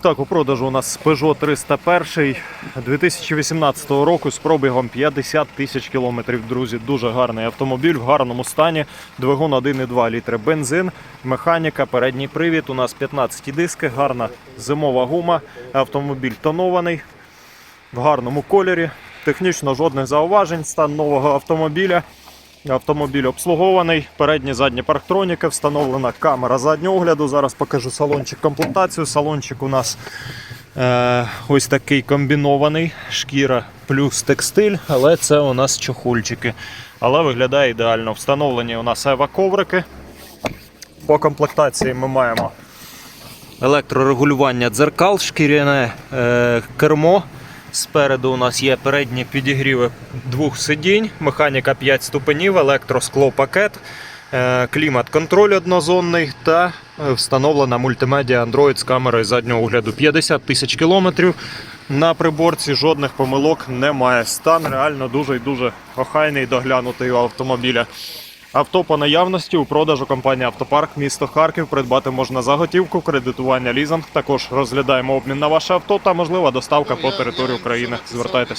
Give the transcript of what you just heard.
Так, у продажу у нас Peugeot 301 2018 року з пробігом 50 тисяч кілометрів. Друзі, дуже гарний автомобіль в гарному стані. Двигун 1,2 літри бензин, механіка, передній привід. У нас 15 диски, гарна зимова гума. Автомобіль тонований в гарному кольорі. Технічно жодних зауважень. Стан нового автомобіля. Автомобіль обслугований, передні задні парктроніки, встановлена камера заднього огляду. Зараз покажу салончик комплектацію. Салончик у нас е, ось такий комбінований, шкіра плюс текстиль, але це у нас чохольчики. Але виглядає ідеально. Встановлені у нас ева-коврики. По комплектації ми маємо електрорегулювання дзеркал, шкіряне е, кермо. Спереду у нас є передні підігріви двох сидінь, механіка 5 ступенів, електросклопакет, е, клімат-контроль однозонний та е, встановлена мультимедіа Android з камерою заднього огляду. 50 тисяч кілометрів. На приборці жодних помилок немає. Стан реально дуже і дуже охайний доглянутий у автомобіля. Авто по наявності у продажу компанії Автопарк місто Харків придбати можна за готівку, кредитування, лізинг. Також розглядаємо обмін на ваше авто та можлива доставка по території України. Звертайтесь.